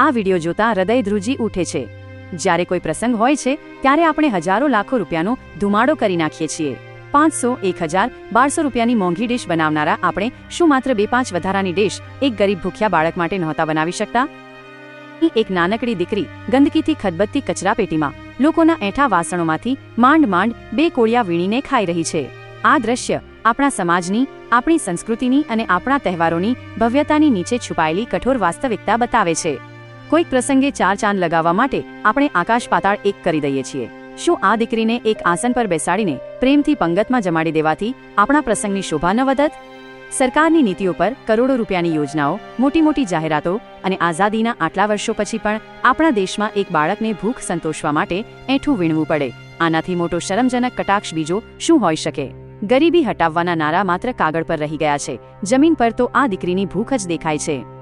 આ વીડિયો જોતા હૃદય ધ્રુજી ઉઠે છે. જ્યારે કોઈ પ્રસંગ હોય છે, ત્યારે આપણે હજારો લાખો રૂપિયાનો ધુમાડો કરી નાખીએ છીએ. પાંચસો, એક હજાર, બારસો રૂપિયાની મોંઘી ડિશ બનાવનારા આપણે શું માત્ર બે પાંચ વધારાની ડિશ એક ગરીબ ભૂખ્યા બાળક માટે નહોતા બનાવી શકતા? એક નાનકડી દીકરી ગંદકીથી ખદબદતી કચરાપેટીમાં લોકોના એઠા વાસણોમાંથી માંડ માંડ બે કોળિયા વીણીને ખાઈ રહી છે. આ દ્રશ્ય આપણા સમાજની, આપણી સંસ્કૃતિની અને આપણા તહેવારોની ભવ્યતાની નીચે છુપાયેલી કઠોર વાસ્તવિકતા બતાવે છે. કોઈક પ્રસંગે ચાર ચાંદ લગાવવા માટે આપણે આકાશ પાતાળ એક કરી દઈએ છીએ. શું આ દીકરીને એક આસન પર બેસાડીને પ્રેમથી પંગતમાં જમાડી દેવાથી આપણા પ્રસંગની શોભા ન વધત? સરકારની નીતિઓ પર કરોડો રૂપિયાની યોજનાઓ, મોટી મોટી જાહેરાતો અને આઝાદીના આટલા વર્ષો પછી પણ આપણા દેશમાં એક બાળકને ભૂખ સંતોષવા માટે એઠું વીણવું પડે. આનાથી મોટો શરમજનક કટાક્ષ બીજો શું હોઈ શકે? ગરીબી હટાવવાના નારા માત્ર કાગળ પર રહી ગયા છે. જમીન પર તો આ દીકરીની ભૂખ જ દેખાય છે.